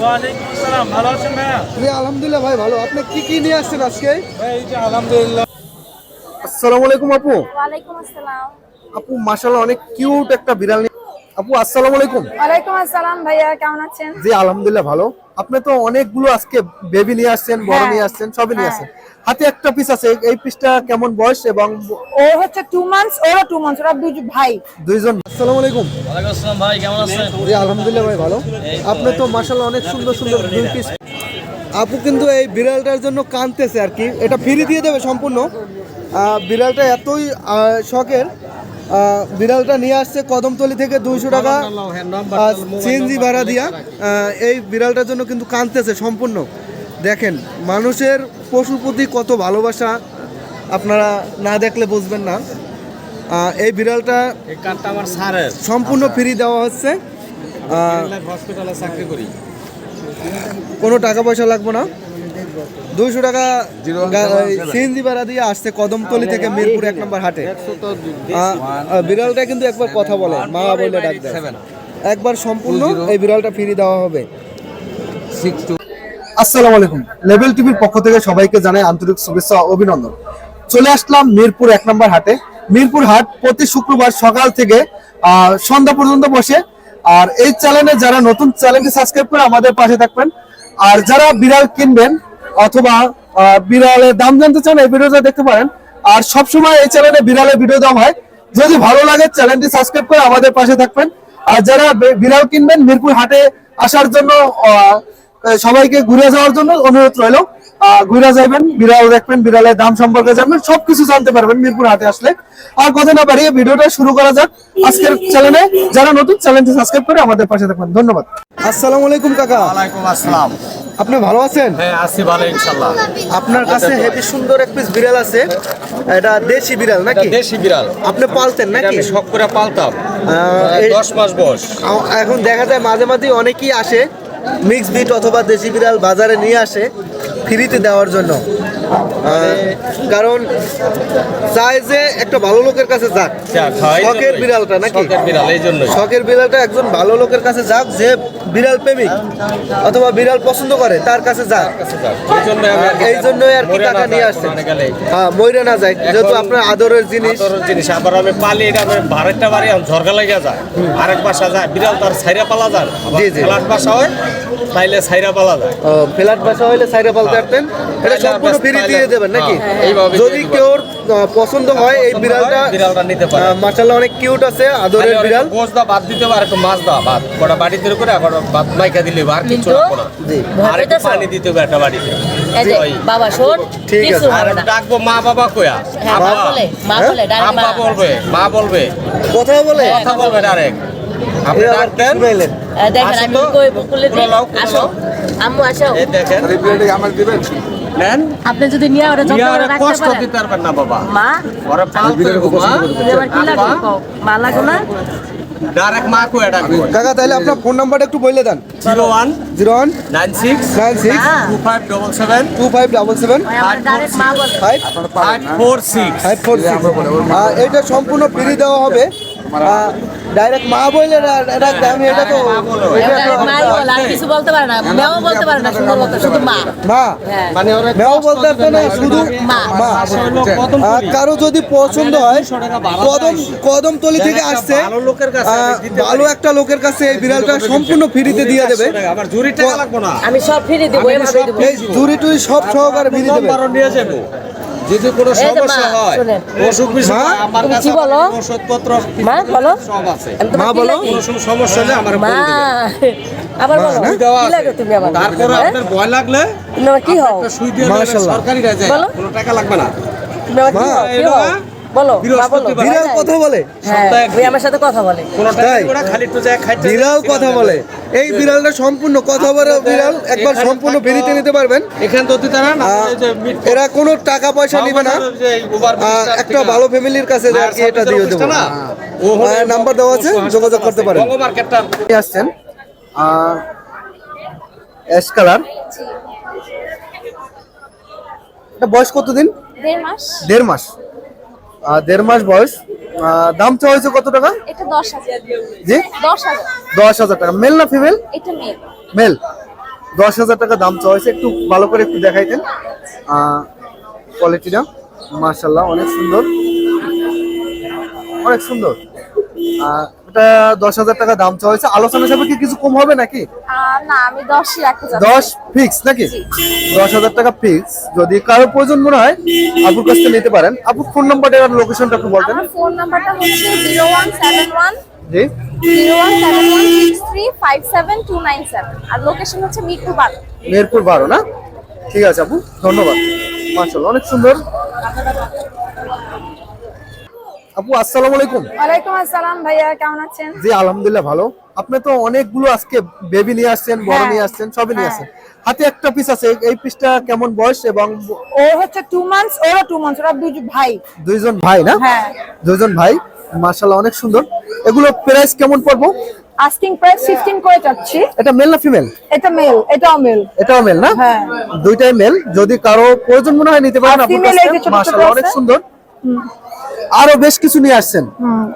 ওয়ালাইকুম ভালো আছেন ভাইয়া? আলহামদুলিল্লাহ ভাই ভালো। আপনি কি কি নিয়ে আসছেন আজকে? এই যে আলহামদুলিল্লাহ। আসসালামু আলাইকুম আপু। ওয়ালাইকুম আসসালাম আপু মাশাআল্লাহ অনেক কিউট একটা বিড়াল নিয়ে- আপু আসসালামু আলাইকুম। ওয়ালাইকুম আসসালাম ভাইয়া কেমন আছেন? জি আলহামদুলিল্লাহ ভালো। আপনি তো অনেকগুলো আজকে বেবি নিয়ে আসছেন বড় হ্যাঁ। নিয়ে আসছেন সবই নিয়ে হ্যাঁ। আসছেন। হাতে একটা পিস আছে এই পিসটা কেমন বয়স এবং ও হচ্ছে টু মান্থস ওরও টু মান্থস ওরা দুই ভাই। দুইজন। আসসালামু আলাইকুম। ওয়ালাইকুম আসসালাম ভাই কেমন আছেন? জি আলহামদুলিল্লাহ ভাই ভালো। আপনি তো মাশাআল্লাহ অনেক সুন্দর সুন্দর দুই পিস আপু কিন্তু এই বিড়ালটার জন্য কাঁদতেছে আর কি। এটা ফ্রি দিয়ে দেবে সম্পূর্ণ। বিড়ালটা এতই শখের। বিড়ালটা নিয়ে আসছে কদমতলি থেকে দুইশো টাকা। সিএনজি ভাড়া দিয়া। এই বিড়ালটার জন্য কিন্তু কাঁদতেছে সম্পূর্ণ। দেখেন মানুষের পশুর প্রতি কত ভালোবাসা আপনারা না দেখলে বুঝবেন না। এই বিড়ালটা সম্পূর্ণ ফ্রি দেওয়া হচ্ছে। হসপিটালে চাকরি করি। কোনো টাকা পয়সা লাগবে না। দুইশো টাকা সিএনজি ভাড়া দিয়ে আসছে কদমতলি থেকে মিরপুর এক নম্বর হাটে। বিড়ালটা কিন্তু একবার কথা বলে। মা বলে ডাক দেয়। একবার সম্পূর্ণ এই বিড়ালটা ফ্রি দেওয়া হবে। আসসালামু আলাইকুম। লেভেল টিভির পক্ষ থেকে সবাইকে জানাই আন্তরিক শুভেচ্ছা অভিনন্দন। চলে আসলাম মিরপুর এক নম্বর হাটে। মিরপুর হাট প্রতি শুক্রবার সকাল থেকে সন্ধ্যা পর্যন্ত বসে। আর এই চ্যানেলে যারা নতুন, চ্যানেলটি সাবস্ক্রাইব করে আমাদের পাশে থাকবেন। আর যারা বিড়াল কিনবেন অথবা বিড়ালের দাম জানতে চান, এই ভিডিওটা দেখতে পারেন। আর সবসময় এই চ্যানেলে বিড়ালের ভিডিও দেওয়া হয়। যদি ভালো লাগে, চ্যানেলটি সাবস্ক্রাইব করে আমাদের পাশে থাকবেন। আর যারা বিড়াল কিনবেন মিরপুর হাটে আসার জন্য সবাইকে ঘুরে যাওয়ার জন্য অনুরোধ রইল। ঘুরে যাবেন বিড়াল দেখবেন বিড়ালের দাম সম্পর্কে জানবেন সবকিছু জানতে পারবেন মিরপুর হাটে আসলে। আর কথা না বাড়িয়ে ভিডিওটা শুরু করা যাক আজকের চ্যানেলে যারা নতুন চ্যানেলটি সাবস্ক্রাইব করে আমাদের পাশে থাকবেন। ধন্যবাদ। আসসালামু আলাইকুম কাকা। ওয়ালাইকুম আসসালাম। আপনি ভালো আছেন? হ্যাঁ আছি ভালো ইনশাল্লাহ আপনার কাছে হেভি সুন্দর এক পিস বিড়াল আছে। এটা দেশি বিড়াল নাকি? দেশি বিড়াল। আপনি পালতেন নাকি? আমি শখ করে পালতাম। আহ, এই- দশ মাস বয়স। এখন দেখা যায় মাঝে মাঝে অনেকেই আসে। মিক্স বিট অথবা দেশি বিড়াল বাজারে নিয়ে আসে ফ্রিতে দেওয়ার জন্য। কারণ চাই যে একটা ভালো লোকের কাছে যাক। শখের বিড়ালটা নাকি? শখের বিড়াল এই জন্যই। শখের বিড়ালটা একজন ভালো লোকের কাছে যাক যে বিড়াল প্রেমিক অথবা বিড়াল পছন্দ করে তার কাছে যাক এই জন্য আর কি জন্যই আর কি টাকা নিয়ে গেলে। হ্যাঁ ময়রা না যায় যেহেতু আপনার আদরের জিনিস। জিনিস আবার আমি পালি এটা আমি ভাড়াটা বাড়ি ঝরকা লাগিয়া যায়। আরেক বাসা যায় বিড়াল তার সাইরা পালা যায়। জি, জি। ফ্ল্যাট বাসা হয় তাইলে সাইরা পালা যায়। ও, ফ্ল্যাট বাসা হইলে সাইডে পালতে পারতেন? এটা সম্পূর্ণ ফ্রি দিয়ে দেবেন নাকি? হ্যাঁ, এইভাবে যদি কেউ পছন্দ হয় এই বিড়ালটা বিড়ালটা নিতে পারে। মার্শাল্লাহ অনেক কিউট আছে আদরের বিড়াল। গোস দা বাদ দিতে পারে একটু মাছ দাও ভাত কটা বাড়িতে করে মাইকা দিলে আর কিছু মিন্টু? রাখব না। আর একটু পানি দিতে হবে একটা বাড়িতে। বাবা শোন ঠিক আছে। আর ডাকবো মা বাবা কয়া হ্যাঁ মা বলে মা হ্যাঁ? বলে ডাইরেক্ট মা। বলবে মা বলবে। কথা বলে? হ্যাঁ। কথা বলবে ডাইরেক্ট আপনি ডাকতেন। দেখেন আমি কই বলে আসো। আম্মু আসো। এই দেখেন। নেন। আপনি যদি নিয়ে ওরা যত্ন করে রাখতে কষ্ট দিতে পারবেন না বাবা। মা? ওরা পালতে হবে, মা তুমি কি লাগবে মা লাগো না? ডাইরেক্ট মা কয়া ডাকবো কাকা তাহলে আপনার ফোন নাম্বারটা একটু বলে দেন। Zero one zero one nine six nine six মা two five double seven two five double seven ওই আমার ডাইরেক্ট মা বলে five five four six five four এটা সম্পূর্ণ ফ্রি দেওয়া হবে। ডাইরেক্ট মা বলে রা- আমি এটা তো আর কিছু বলতে পারে না। মেও বলতে পারে না সুন্দর বলতে শুধু মা। মা। হ্যাঁ। মানে ওরা মেও বলতে না শুধু মা। আর কারও যদি পছন্দ হয় কদম কদমতলি থেকে আসছে ভালো লোকের কাছে আহ, আমি দিতে ভালো একটা লোকের কাছে এই বিড়ালটা সম্পূর্ণ ফ্রিতে দিয়ে দেবে। আমার জুরি টাকা লাগবো না। আমি সব ফিরে দিব এই ঝুড়ি টুড়ি সব সহকারে ফ্রি দেবে। নিয়ে যাব। যদি কোনো সমস্যা হয় অসুখ বিসুখ হয়, আমার কাছে বলো? ওষুধপত্র মা বলো সব আছে। মা বলো। কোনো সমস্যা হলে আমার মা আবার বলো। কি লাগে তুমি আবার? তারপরে হ্যাঁ? আপনার ভয় লাগলে তুমি কি হও? সুই দিয়ে সরকারি কাজে কোনো টাকা লাগবে না। তুমি আবার কি হও? বলো। বিড়াল কথা বলে। হ্যাঁ ওই আমার সাথে কথা বলে। বিড়াল কথা বলে। এই বিড়ালটা সম্পূর্ণ কথা বলে বিড়াল একবার সম্পূর্ণ নিতে পারবেন। এখান তো মিট এরা কোনো টাকা পয়সা নিবে না। একটা ভালো ফ্যামিলির কাছে আর কি এটা দিয়ে দেবো। নাম্বার দেওয়া আছে, যোগাযোগ করতে পারেন। আসছেন। অ্যাশ কালার এটা বয়স কতদিন? দেড় মাস। দেড় মাস। দেড় মাস বয়স। দাম চাওয়া হয়েছে কত টাকা? এটা দশ হাজার। জি? দশ হাজার। দশ হাজার টাকা। মেল না ফিমেল? এটা মেল। দশ হাজার টাকা দাম চাওয়া হয়েছে। একটু ভালো করে একটু দেখাইতেন। কোয়ালিটিটা মার্শাল্লাহ অনেক সুন্দর। অনেক সুন্দর। এটা দশ হাজার টাকা দাম চাওয়া হয়েছে আলোচনা সাপেক্ষে কিছু কম হবে নাকি? না আমি দশই রাখতে দশ ফিক্স নাকি? দশ হাজার টাকা ফিক্স যদি কারও প্রয়োজন মনে হয় আপুর কাছ থেকে নিতে পারেন। আপুর ফোন নাম্বারটা আর লোকেশনটা একটু বলতেন। ফোন নাম্বারটা হচ্ছে জিরো ওয়ান সেভেন ওয়ান জি। Zero one seven one six three five seven two nine seven আর লোকেশন হচ্ছে মিরপুর বারো। মেহেরপুর বারো না? ঠিক আছে আপু। ধন্যবাদ। মার্শাল্লাহ অনেক সুন্দর। আপু আসসালামু আলাইকুম। ওয়ালাইকুম আসসালাম ভাইয়া কেমন আছেন? জি আলহামদুলিল্লাহ ভালো। আপনি তো অনেকগুলো আজকে বেবি নিয়ে আসছেন বড় হ্যাঁ। নিয়ে আসছেন সবই নিয়ে হ্যাঁ। আসছেন। হাতে একটা পিস আছে এই পিসটা কেমন বয়স এবং ও হচ্ছে টু মান্থস ওরও টু মান্থস ওরা দুই ভাই। দুইজন ভাই না? হ্যাঁ। দুইজন ভাই মার্শাল্লাহ অনেক সুন্দর। এগুলো প্রাইস কেমন পড়ব? আস্কিং প্রাইস ফিফটিন করে চাচ্ছি। এটা মেল না ফিমেল এটা মেল এটাও মেল এটাও মেল না? হ্যাঁ। দুইটাই মেল যদি কারও প্রয়োজন মনে হয় নিতে পারেন আপনার কাছ ছোট মাশাআল্লাহ অনেক সুন্দর। আরও বেশ কিছু নিয়ে আসছেন। হুম।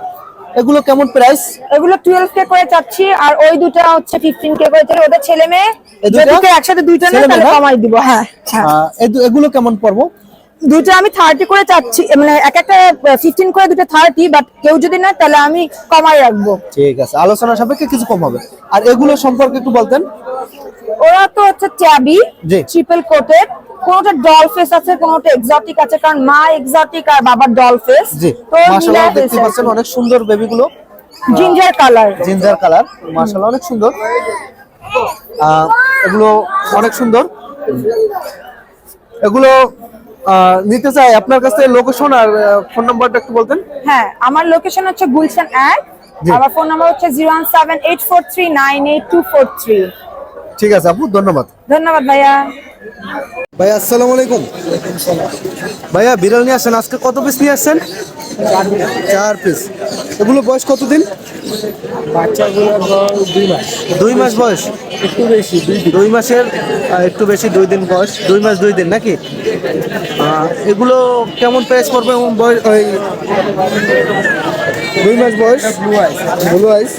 এগুলো কেমন প্রাইস এগুলো টুয়েলভ কে করে চাচ্ছি আর ওই দুটো হচ্ছে ফিফটিন কে করে চাচ্ছি। ওটা ছেলে মেয়ে কেউ একসাথে দুইটা নেয় তাহলে কমাই দিব। হ্যাঁ হ্যাঁ। এগুলো কেমন পড়ব? দুটো আমি থার্টি করে চাচ্ছি মানে এক একটা ফিফটিন করে দুটো থার্টি বাট কেউ যদি না তাহলে আমি কমাই রাখব। ঠিক আছে আলোচনা সাপেক্ষে কিছু কম হবে। আর এগুলো সম্পর্কে একটু বলতেন। ওরা তো হচ্ছে জি। ট্রিপল কোটেড কোনটা ডল ফেস আছে কোনটা এক্সোটিক আছে কারণ মা এক্সোটিক আর বাবার ডল ফেস জি মাশাআল্লাহ দেখতে পাচ্ছেন অনেক সুন্দর বেবি গুলো। জিঞ্জার কালার জিঞ্জার কালার মাশাআল্লাহ অনেক সুন্দর। এগুলো অনেক সুন্দর। এগুলো নিতে চাই আপনার কাছে লোকেশন আর ফোন নাম্বারটা একটু বলতেন। হ্যাঁ আমার লোকেশন হচ্ছে গুলশান এক আমার ফোন নাম্বার হচ্ছে zero one seven eight four three nine eight two four three ঠিক আছে আপু ধন্যবাদ। ধন্যবাদ ভাইয়া। ভাই আসসালামু আলাইকুম। ভাইয়া বিড়াল নিয়ে আসছেন আজকে কত পিস নিয়ে আসছেন চার পিস এগুলো বয়স কতদিন? দুই মাস। বয়স? একটু বেশি দুই মাসের একটু বেশি দুই দিন বয়স। দুই মাস দুই দিন নাকি? এগুলো কেমন প্রাইস পড়বে এবং বয়স ওই দুই মাস বয়স? ব্লু আইস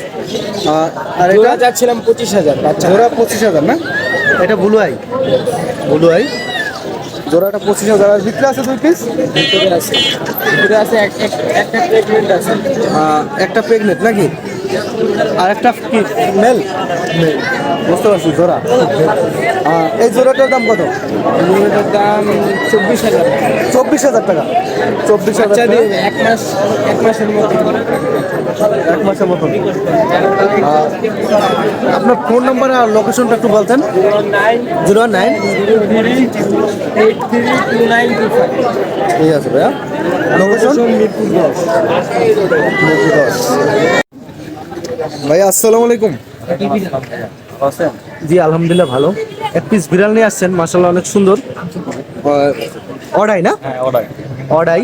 আর এটা? যাচ্ছিলাম পঁচিশ হাজার জোড়া পঁচিশ হাজার না? এটা ব্লু আই ব্লু আই জোড়াটা পঁচিশ হাজার আর ভিতরে আছে দুই পিস ভিতরে আছে ভিতরে আছে এক- এক- একটা প্রেগনেন্ট আছে। একটা প্রেগনেন্ট নাকি? আর একটা কি মেল বুঝতে পারছি জোড়া। এই জোড়াটার দাম কত? জোড়াটার দাম চব্বিশ হাজার। চব্বিশ হাজার টাকা। চব্বিশ হাজার এক মাস এক মাসের মধ্যে এক মাসের মতন। আপনার ফোন নাম্বার আর লোকেশনটা একটু বলতেন। Zero nine eight three two nine two five ঠিক আছে ভাইয়া। লোকেশন মিরপুর দশ। ভাইয়া আসসালামু আলাইকুম। জি আলহামদুলিল্লাহ ভালো। এক পিস বিড়াল নিয়ে আসছেন মাসাল্লাহ অনেক সুন্দর। অডাই না? হ্যাঁ অডাই।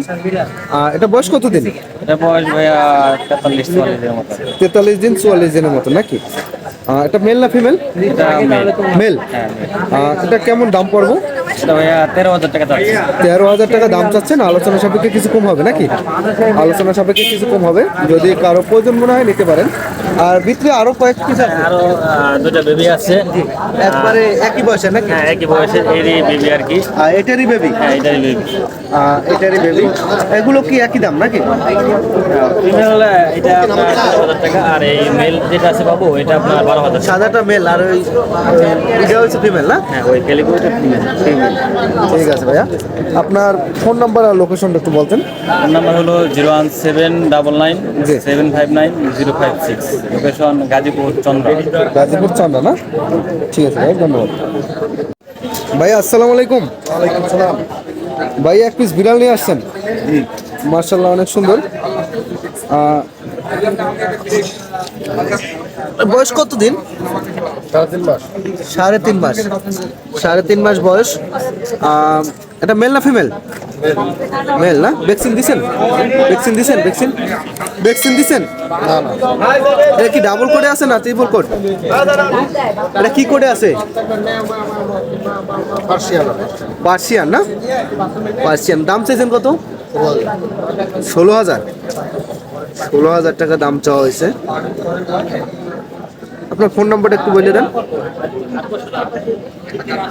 আহ, এটা বয়স কতদিন? এটা বয়স ভাইয়া তেতাল্লিশ চল্লিশের মতো। তেতাল্লিশ দিন চুয়াল্লিশ দিনের মতো নাকি? এটা মেল না ফিমেল? মেল। হ্যাঁ এটা কেমন দাম পড়ব? তেরো হাজার টাকা যাচ্ছে। তেরো হাজার টাকা দাম চাচ্ছেন আলোচনা সাপেক্ষে কিছু কম হবে নাকি? আলোচনা সাপেক্ষে কিছু কম হবে যদি কারও প্রয়োজন মনে হয় নিতে পারেন। আর ভিতরে আরও কয়েক পিস আছে। আরও দুটা বেবি আছে। একবারে একই বয়সের নাকি? হ্যাঁ একই বয়সের এরই বেবি আর কি। আর এটারই বেবি? হ্যাঁ এটারই বেবি। এটারই বেবি। এগুলো কি একই দাম নাকি? ফিমেল এটা আপনার হাজার টাকা আর এই মেল যেটা আছে বাবু এটা আপনার বারো হাজার সাদাটা মেল আর ওই এটা হচ্ছে ফিমেল না? হ্যাঁ ওই ক্যালিকোটা ফিমেল ফিমেল। ঠিক আছে ভাইয়া। আপনার ফোন নাম্বার আর লোকেশনটা একটু বলতেন। ফোন নাম্বার হলো zero one seven double nine জি। Seven five nine zero five six. Location Gazipur Chandra. Gazipur Chanda না? ঠিক আছে ভাই ধন্যবাদ। ভাইয়া আসসালামু আলাইকুম। ওয়ালাইকুম সালাম। ভাই এক পিস বিড়াল নিয়ে আসছেন। জি। মার্শাল্লাহ অনেক সুন্দর। বয়স কত দিন সাড়ে তিন মাস। সাড়ে তিন মাস। বয়স। এটা মেল না ফিমেল? মেল। না? ভ্যাকসিন দিছেন? ভ্যাকসিন দিছেন? ভ্যাকসিন? ভ্যাকসিন দিছেন? এটা কি ডাবল কোডে আছে না ট্রিপল কোড? এটা কি কোডে আছে? পার্সিয়ান না? পার্সিয়ান। দাম চাইছেন কত? ষোলো হাজার। ষোলো হাজার টাকা দাম চাওয়া হয়েছে। আপনার ফোন নাম্বারটা একটু বলে দেন।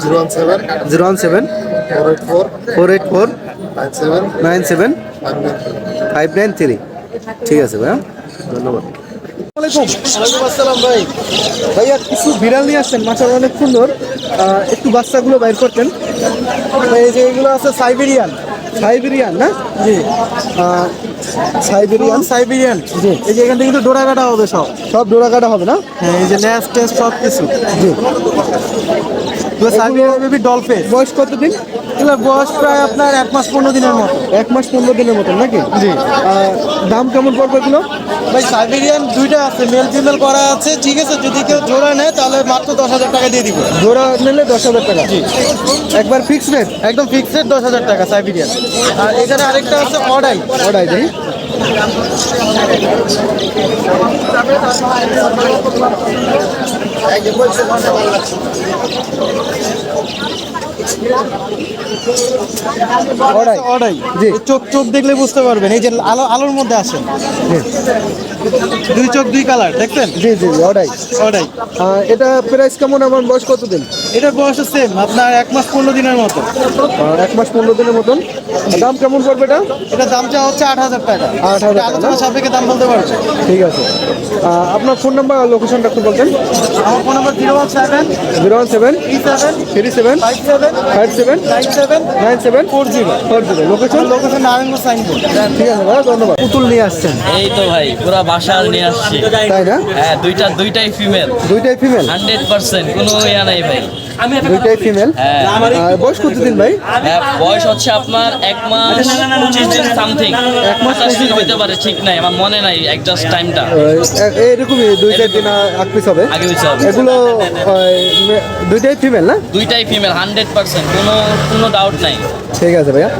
Zero one seven zero one seven. Four eight four four eight four. Nine seven nine seven. Five nine three. ঠিক আছে ভাইয়া। ধন্যবাদ। ভাই। ভাইয়া কিছু বিড়াল নিয়ে আসছেন। মাছার অনেক সুন্দর। একটু বাচ্চাগুলো বাইর করতেন। এই যে এগুলো আছে সাইবেরিয়ান। সাইবেরিয়ান না? জি। সাইবেরিয়ান? সাইবেরিয়ান। এই যে এখান থেকে কিন্তু ডোরা কাটা হবে সব। সব ডোরা কাটা হবে না? হ্যাঁ এই যে ল্যাস টেস্ট সব কিছু জি। ডলফিন বয়স কতদিন? এগুলোর বয়স প্রায় আপনার এক মাস পনেরো দিনের মতো। এক মাস পনেরো দিনের মতন নাকি? জি। দাম কেমন পড়বে এগুলো? ভাই সাইবেরিয়ান দুইটা আছে মেল ফিমেল করা আছে। ঠিক আছে যদি কেউ জোড়া নেয় তাহলে মাত্র দশ হাজার টাকা দিয়ে দিব। জোড়া নিলে দশ হাজার টাকা। একবার ফিক্স রেট একদম ফিক্সড দশ হাজার টাকা সাইবেরিয়ান। আর এখানে আরেকটা আছে অডাই অর্ডার দেখি অর্ডার অডাই জি। চোখ চোখ দেখলে বুঝতে পারবেন এই যে আলো আলোর মধ্যে আসেন। দুই চোখ দুই কালার দেখছেন? জি জি অর্ডার। অডাই এটা প্রাইস কেমন আমার বয়স কতদিন? এটা বয়স সেম আপনার এক মাস পনেরো দিনের মতো এক মাস পনেরো দিনের মতন। দাম কেমন পড়বে এটা? এটা দাম চাওয়া হচ্ছে আট হাজার টাকা। 8,000 এটা আলোচনা সাপেক্ষে দাম বলতে পারবে। ঠিক আছে। আপনার ফোন নাম্বার লোকেশনটা একটু বলতেন। আমার phone number zero one seven zero one seven three seven three seven? Five seven? Five seven nine seven. Nine seven? Four zero. Four zero. Location location Narayanganj Signboard. ঠিক আছে ভাই ধন্যবাদ। পুতুল নিয়ে আসছেন। এই তো ভাই পুরা বাসার নিয়ে আসছি। তাই না? হ্যাঁ দুইটা দুইটাই ফিমেল দুইটাই ফিমেল হান্ড্রেড পার্সেন্ট কোনো ইয়া নাই ভাই। দুইটাই ফিমেল হ্যাঁ বয়স কতদিন ভাই হ্যাঁ, বয়স হচ্ছে আপনার এক মাস পঁচিশ দিন সামথিং এক মাস দিন হইতে পারে ঠিক নাই আমার মনে নাই একজাস্ট টাইমটা আহ, এ- এইরকমই দুই চার দিন আগ পিস হবে আগে হবে। এগুলো দুইটাই ফিমেল না দুইটাই ফিমেল হান্ড্রেড পার্সেন্ট কোনো কোনো ডাউট নাই ঠিক আছে ভাইয়া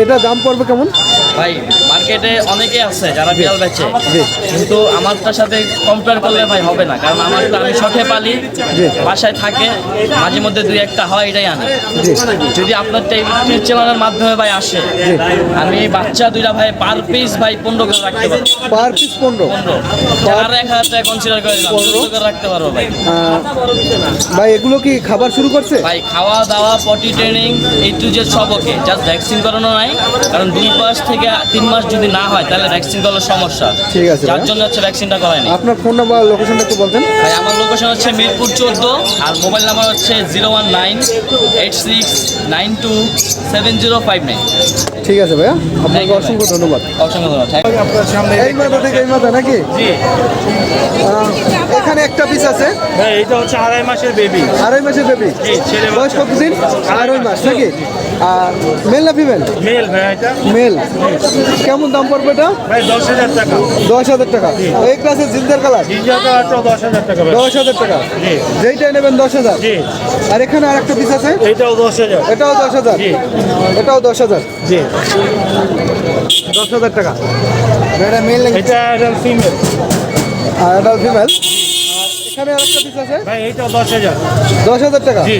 এটা দাম পড়বে কেমন ভাই মার্কেটে অনেকে আছে যারা বিড়াল বেচে। কিন্তু আমারটার সাথে কম্পেয়ার করলে ভাই হবে না কারণ আমারটা আমি শখে পালি বাসায় থাকে মাঝে মধ্যে দুই একটা হয় এটাই আনে। যদি আপনার টিভি চ্যানেলের মাধ্যমে ভাই আসে আমি বাচ্চা দুইটা ভাই পার পিস ভাই পনেরো করে রাখতে পারব। পার পিস পনেরো? পনেরো। আর এক হাজার টাকা কনসিডার করে দিলাম পনেরো? করে রাখতে পারব ভাই। ভাই এগুলো কি খাবার শুরু করছে? ভাই খাওয়া দাওয়া পটি ট্রেনিং এই টু যে সব ওকে জাস্ট ভ্যাকসিন করানো নাই কারণ দুই মাস থেকে তিন মাস যদি না হয় তাহলে ভ্যাকসিন করার সমস্যা। ঠিক আছে যার জন্য হচ্ছে ভ্যাকসিনটা করায়নি। আপনার ফোন নাম্বার লোকেশনটা একটু বলতেন। ভাই আমার লোকেশন হচ্ছে মিরপুর চোদ্দ আর মোবাইল নাম্বার হচ্ছে zero one nine eight six nine two seven zero five nine ঠিক আছে ভাইয়া আপনাকে অসংখ্য ধন্যবাদ। অসংখ্য ধন্যবাদ। Thank you. এই মাথা থেকে এই মাথা নাকি? আহ, এখানে একটা পিস আছে। হ্যাঁ এটা হচ্ছে আড়াই মাসের বেবি আড়াই মাসের বেবি জি, ছেলে বয়স কতদিন? আড়াই মাস। নাকি? আর মেল না ফিমেল মেল ভাই এটা। মেল কেমন দাম পড়বে এটা? ভাই দশ হাজার টাকা। দশ হাজার টাকা। এই ক্লাসের জিঞ্জার কালার দশ হাজার টাকা দশ হাজার টাকা। যেইটাই নেবেন দশ হাজার। আর এখানে আর একটা পিস আছে? এইটাও দশ হাজার। এটাও দশ হাজার। এটাও দশ হাজার। জি। দশ হাজার টাকা। এটা মেল এটা এটা ফিমেল আর এটা ফিমেল এখানে আর একটা পিস আছে? ভাই হাজার। দশ হাজার টাকা? জি।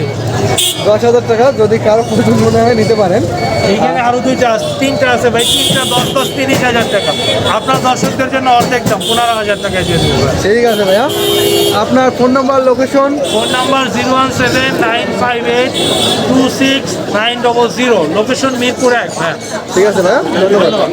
দশ হাজার টাকা যদি কারও প্রয়োজন মনে হয় নিতে পারেন। এইখানে আরও দুইটা তিনটা আছে ভাই তিনটা দশ দশ তিরিশ হাজার টাকা। আপনার দর্শকদের জন্য অর্ধেক দাম পনেরো হাজার টাকা দিয়ে দেবো ঠিক আছে ভাইয়া। আপনার phone number location phone number zero one seven nine five eight two six nine double zero. Location Mirpur এক হ্যাঁ। ঠিক আছে ভাইয়া ধন্যবাদ।